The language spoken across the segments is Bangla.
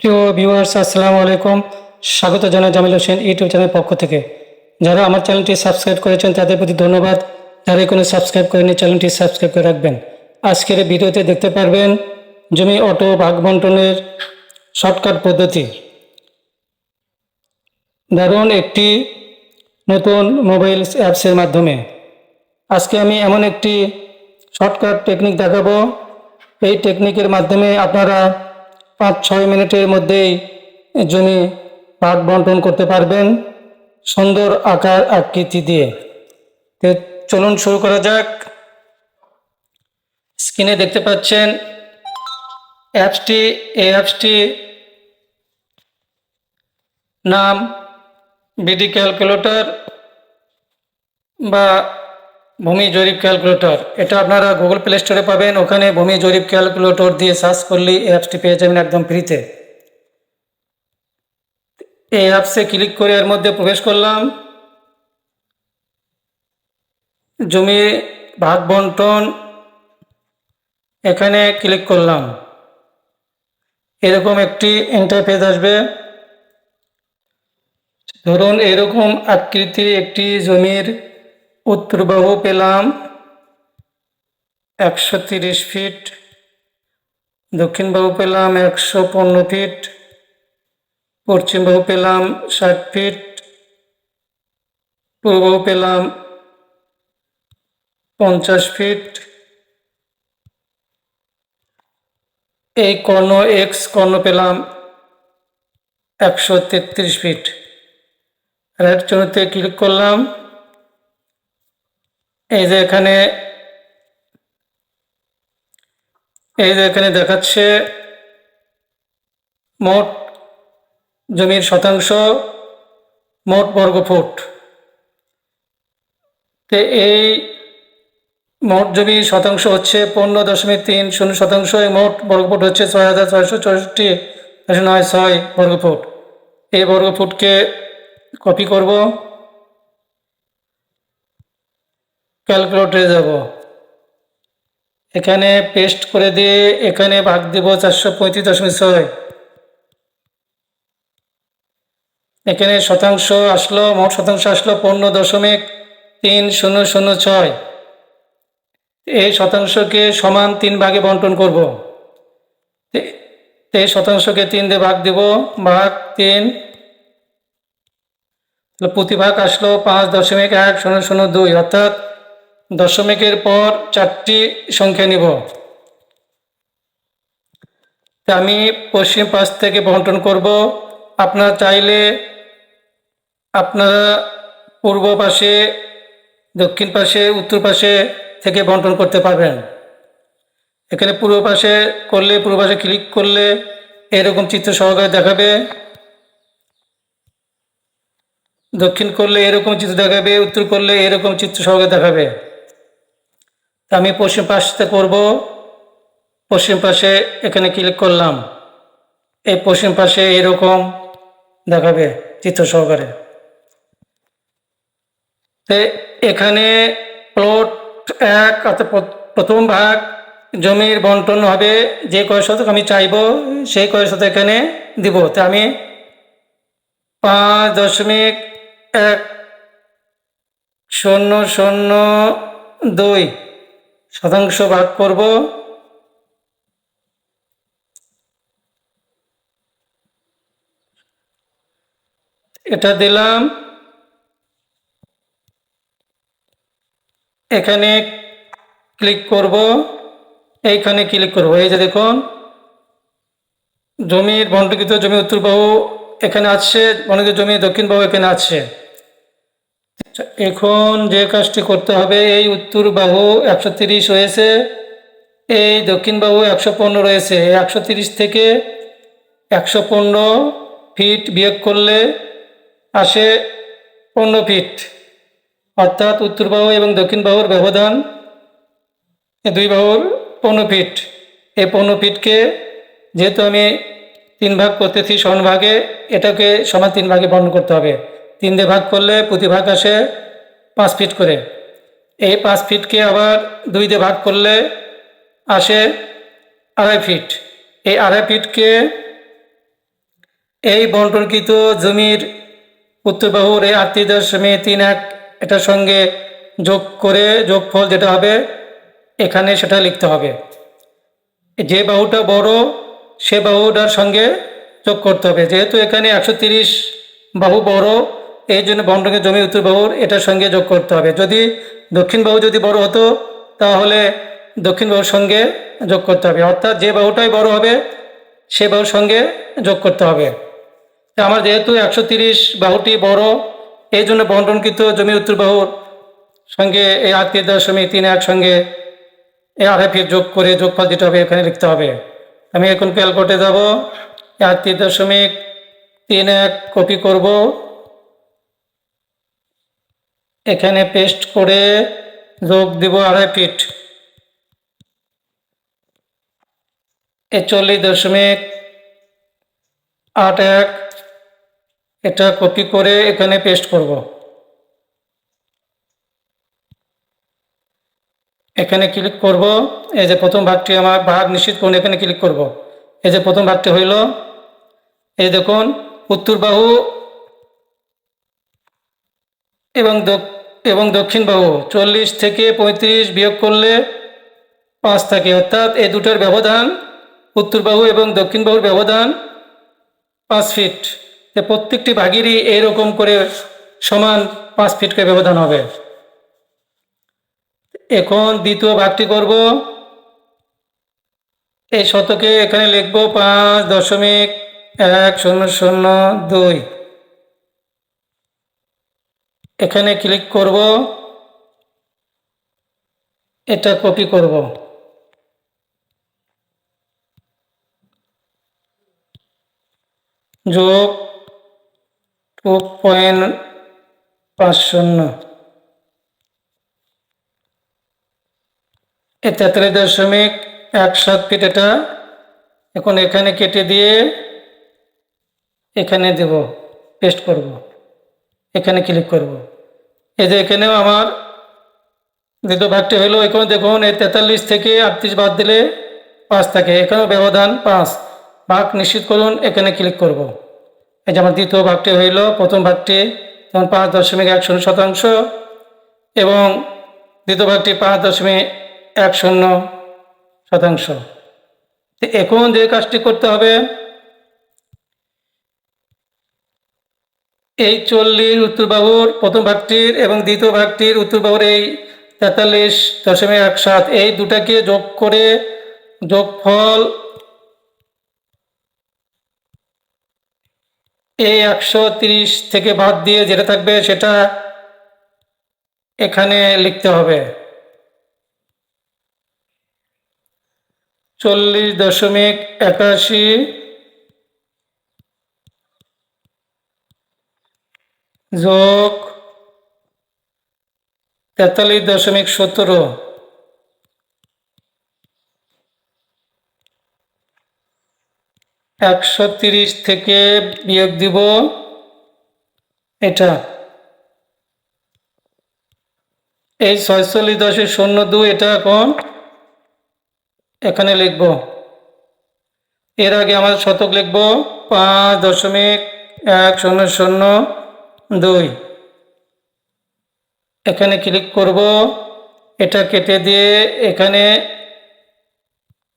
প্রিয় ভিউয়ার্স আসসালামু আলাইকুম। স্বাগত জানাই জামিল হোসেন ইউটিউব চ্যানেলের পক্ষ থেকে। যারা আমার চ্যানেলটি সাবস্ক্রাইব করেছেন, তাদের প্রতি ধন্যবাদ। যারা কোনো সাবস্ক্রাইব করেনি চ্যানেলটি সাবস্ক্রাইব করে রাখবেন। আজকের ভিডিওতে দেখতে পারবেন জমি অটো ভাগ বন্টনের শর্টকাট পদ্ধতি। দারুণ একটি নতুন মোবাইল অ্যাপসের মাধ্যমে। আজকে আমি এমন একটি শর্টকাট টেকনিক দেখাবো। এই টেকনিকের মাধ্যমে আপনারা পাঁচ ছয় মিনিটের মধ্যেই জমি ভাগ বন্টন করতে পারবেন সুন্দর আকার আকৃতি দিয়ে। তো চলুন শুরু করা যাক। স্ক্রিনে দেখতে পাচ্ছেন অ্যাপসটি। এই অ্যাপসটি নাম বিডি ক্যালকুলেটর বা ভূমি জরিপ ক্যালকুলেটর। এটা আপনারা গুগল প্লে স্টোরে পাবেন। ওখানে ভূমি জরিপ ক্যালকুলেটর দিয়ে সার্চ করলেই এই অ্যাপসটি পেয়ে যাবেন একদম ফ্রিতে। এই অ্যাপসে ক্লিক করে এর মধ্যে প্রবেশ করলাম। জমি ভাগ বন্টন এখানে ক্লিক করলাম। এরকম একটি ইন্টারফেস আসবে। ধরুন এরকম আকৃতির একটি জমির উত্তর বাহু পেলাম একশো তিরিশ ফিট। দক্ষিণ বাহু পেলাম একশো পনেরো ফিট। পশ্চিম বাহু পেলাম ষাট ফিট। পূর্ব পেলাম পঞ্চাশ ফিট। এই কর্ণ এক্স কর্ণ পেলাম একশো তেত্রিশ ফিট। রাইট চুনোতে ক্লিক করলাম। এই যে এখানে, এই যে এখানে দেখাচ্ছে মোট জমির শতাংশ মোট বর্গফুট। তো এই মোট জমির শতাংশ হচ্ছে পনেরো দশমিক তিন শূন্য শতাংশ, এই মোট বর্গফুট হচ্ছে ছয় হাজার ছয়শো চৌষট্টি নয় ছয় বর্গফুট। এই বর্গফুটকে কপি করব। ক্যালকুলেটরে যাব। এখানে পেস্ট করে দিয়ে এখানে ভাগ দেব চারশো পঁয়ত্রিশ দশমিক ছয়। এখানে শতাংশ আসলো, মোট শতাংশ আসলো পনেরো দশমিক তিন শূন্য শূন্য ছয়। এই শতাংশকে সমান তিন ভাগে বন্টন করব। এই শতাংশকে তিন দিয়ে ভাগ দেব, ভাগ তিন। প্রতি ভাগ আসলো পাঁচ দশমিক এক শূন্য শূন্য দুই, অর্থাৎ দশমিকের পর চারটি সংখ্যা নিব। আমি পশ্চিম পাশ থেকে বন্টন করব। আপনারা চাইলে আপনারা পূর্ব পাশে, দক্ষিণ পাশে, উত্তর পাশে থেকে বন্টন করতে পারবেন। এখানে পূর্ব পাশে করলে, পূর্ব পাশে ক্লিক করলে এরকম চিত্র সহকারে দেখাবে। দক্ষিণ করলে এরকম চিত্র দেখাবে, উত্তর করলে এরকম চিত্র সহকারে দেখাবে। তা আমি পশ্চিম পাশে করব পশ্চিম পাশে এখানে ক্লিক করলাম। এই পশ্চিম পাশে এরকম দেখাবে চিত্র সহকারে। এখানে প্লট এক অর্থাৎ প্রথম ভাগ জমির বন্টন হবে যে কয় শতক আমি চাইব, সেই কয় শতক এখানে দিব। তা আমি পাঁচ দশমিক এক শূন্য শূন্য দুই শতাংশ ভাগ করব। এটা দিলাম। এখানে ক্লিক করব। এইখানে ক্লিক করব। এই যে দেখুন, জমির বন্টকৃত জমি উত্তর বাহু এখানে আছে বন্টকৃত জমি দক্ষিণ বাহু এখানে আছে। এখন যে কাজটি করতে হবে, এই উত্তর বাহু একশো তিরিশ হয়েছে, এই দক্ষিণ বাহু একশো পনেরো রয়েছে একশো তিরিশ থেকে একশো পনেরো ফিট বিয়োগ করলে আসে পনেরো ফিট অর্থাৎ উত্তর বাহু এবং দক্ষিণ বাহুর ব্যবধান দুই বাহুর পনেরো ফিট এই পনেরো ফিটকে যেহেতু আমি তিন ভাগ করতেছি সমান ভাগে, এটাকে সমান তিন ভাগে বর্ণন করতে হবে। তিন দিয়ে ভাগ করলে প্রতি ভাগ আসে পাঁচ ফিট করে। এই পাঁচ ফিটকে আবার দুই দিয়ে ভাগ করলে আসে আড়াই ফিট এই আড়াই ফিটকে এই বন্টনকৃত জমির উত্তর উত্তরবাহুর এই আটত্রিশ দশমিক তিন এক এটার সঙ্গে যোগ করে যোগফল যেটা হবে, এখানে সেটা লিখতে হবে। যে বাহুটা বড়, সে বাহুটার সঙ্গে যোগ করতে হবে। যেহেতু এখানে একশো বাহু বড় এই জন্য বন্টনের জমি উত্তর বাহুর এটার সঙ্গে যোগ করতে হবে। যদি দক্ষিণ বাহু যদি বড় হতো, তাহলে দক্ষিণ বাহুর সঙ্গে যোগ করতে হবে। অর্থাৎ যে বাহুটাই বড় হবে, সে বাহুর সঙ্গে যোগ করতে হবে। আমার যেহেতু একশো তিরিশ বাহুটি বড়, এই জন্য বন্টনকৃত জমি উত্তর বাহুর সঙ্গে এই আটত্রিশ দশমিক তিন এক সঙ্গে এই আড়াই যোগ করে যোগফল যেটা হবে এখানে লিখতে হবে। আমি এখন ক্যালকোটে যাব। আটত্রিশ দশমিক তিন এক কপি করব। এখানে পেস্ট করে যোগ দিব আড়াই ফিট। একচল্লিশ দশমিক আট এক। এটা কপি করে এখানে পেস্ট করব। এখানে ক্লিক করব। এই যে প্রথম ভাগটি আমার ভাগ নিশ্চিত করুন, এখানে ক্লিক করব। এই যে প্রথম ভাগটি হইল, এই দেখুন, উত্তর বাহু এবং এবং দক্ষিণ বাহু চল্লিশ থেকে পঁয়ত্রিশ বিয়োগ করলে পাঁচ থাকে। অর্থাৎ এই দুটোর ব্যবধান উত্তর বাহু এবং দক্ষিণ বাহুর ব্যবধান পাঁচ ফিট প্রত্যেকটি ভাগেরই এইরকম করে সমান পাঁচ ফিট করে ব্যবধান হবে। এখন দ্বিতীয় ভাগটি করব। এই শতকে এখানে লিখব পাঁচ দশমিক এক শূন্য শূন্য দুই। এখানে ক্লিক করব। এটা কপি করব। যোগ টু পয়েন্ট পাঁচ শূন্য। এই তেতাল্লিশ দশমিক এক সাত ফিট এটা। এখন এখানে কেটে দিয়ে এখানে দেব পেস্ট করব। এখানে ক্লিক করব। এই যে এখানেও আমার দ্বিতীয় ভাগটি হলো এখানে দেখুন, এই তেতাল্লিশ থেকে আটত্রিশ বাদ দিলে পাঁচ থাকে। এখানেও ব্যবধান পাঁচ। ভাগ নিশ্চিত করুন, এখানে ক্লিক করব। এই যে আমার দ্বিতীয় ভাগটি হইল, প্রথম ভাগটি যেমন পাঁচ দশমিক এক শূন্য শতাংশ এবং দ্বিতীয় ভাগটি পাঁচ দশমিক এক শূন্য শতাংশ। এখন যে কাজটি করতে হবে এই চল্লিশ উত্তর বাহুর প্রথম ভাগটির এবং দ্বিতীয় ভাগটির উত্তর বাহুর এই তেতাল্লিশ দশমিক এক সাত, এই দুটাকে যোগ করে যোগফল এই একশো তিরিশ থেকে বাদ দিয়ে যেটা থাকবে সেটা এখানে লিখতে হবে। চল্লিশ দশমিক একাশি যোগ তেতাল্লিশ দশমিক সতেরো। একশো তিরিশ থেকে বিয়োগ দিব এটা। এই ছয়চল্লিশ দশের শূন্য দুই এটা এখন এখানে লিখব। এর আগে আমাদের শতক লিখব পাঁচ দশমিক এক শূন্য শূন্য। দুই। এখানে ক্লিক করব। এটা কেটে দিয়ে এখানে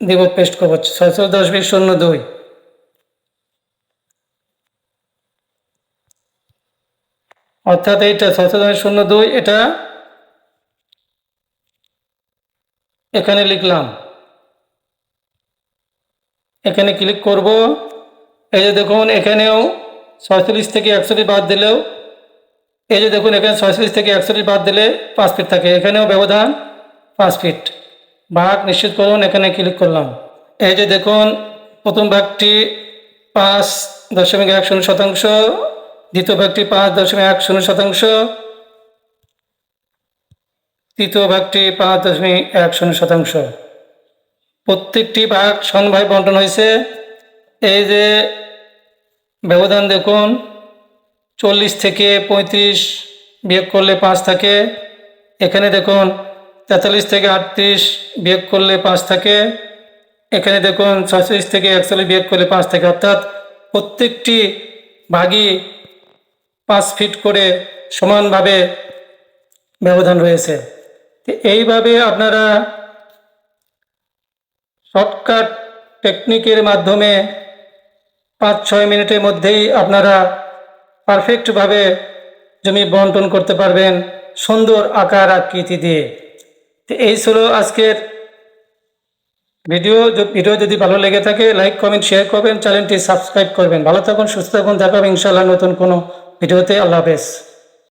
দেব পেস্ট করব। ছয়শো দশমিক শূন্য দুই। অর্থাৎ এইটা ছয়শো দশ শূন্য দুই, এটা এখানে লিখলাম। এখানে ক্লিক করব। এই যে দেখুন, এখানেও ছয়চল্লিশ থেকে একচল্লিশ বাদ দিলেও এই যে দেখুন, এখানে ছয়চল্লিশ থেকে একচল্লিশ বাদ দিলে পাঁচ ফিট থাকে। এখানেও ব্যবধান পাঁচ ফিট। ভাগ নিশ্চিত করুন, এখানে ক্লিক করলাম। এই যে দেখুন, প্রথম ভাগটি পাঁচ দশমিক এক শূন্য শতাংশ, দ্বিতীয় ভাগটি পাঁচ দশমিক এক শূন্য শতাংশ, তৃতীয় ভাগটি পাঁচ দশমিক এক শূন্য শতাংশ। প্রত্যেকটি ভাগ সনভাবে বন্টন হয়েছে। এই যে ব্যবধান দেখুন চল্লিশ থেকে পঁয়ত্রিশ বিয়োগ করলে পাঁচ থাকে। এখানে দেখুন তেতাল্লিশ থেকে আটত্রিশ বিয়োগ করলে পাঁচ থাকে। এখানে দেখুন ছয়চল্লিশ থেকে একচল্লিশ বিয়োগ করলে পাঁচ থাকে। অর্থাৎ প্রত্যেকটি ভাগই পাঁচ ফিট করে সমানভাবে ব্যবধান রয়েছে। তো এইভাবে আপনারা শর্টকাট টেকনিকের মাধ্যমে পাঁচ ছয় মিনিটের মধ্যেই আপনারা পারফেক্টভাবে জমি বন্টন করতে পারবেন, সুন্দর আকার আকৃতি দিয়ে। তো এই ছিল আজকের ভিডিও। ভিডিও যদি ভালো লেগে থাকে লাইক কমেন্ট শেয়ার করবেন। চ্যানেলটি সাবস্ক্রাইব করবেন। ভালো থাকুন, সুস্থ থাকুন। দেখাবেন ইনশাল্লাহ নতুন কোনো ভিডিওতে। আল্লাহ হাফেজ।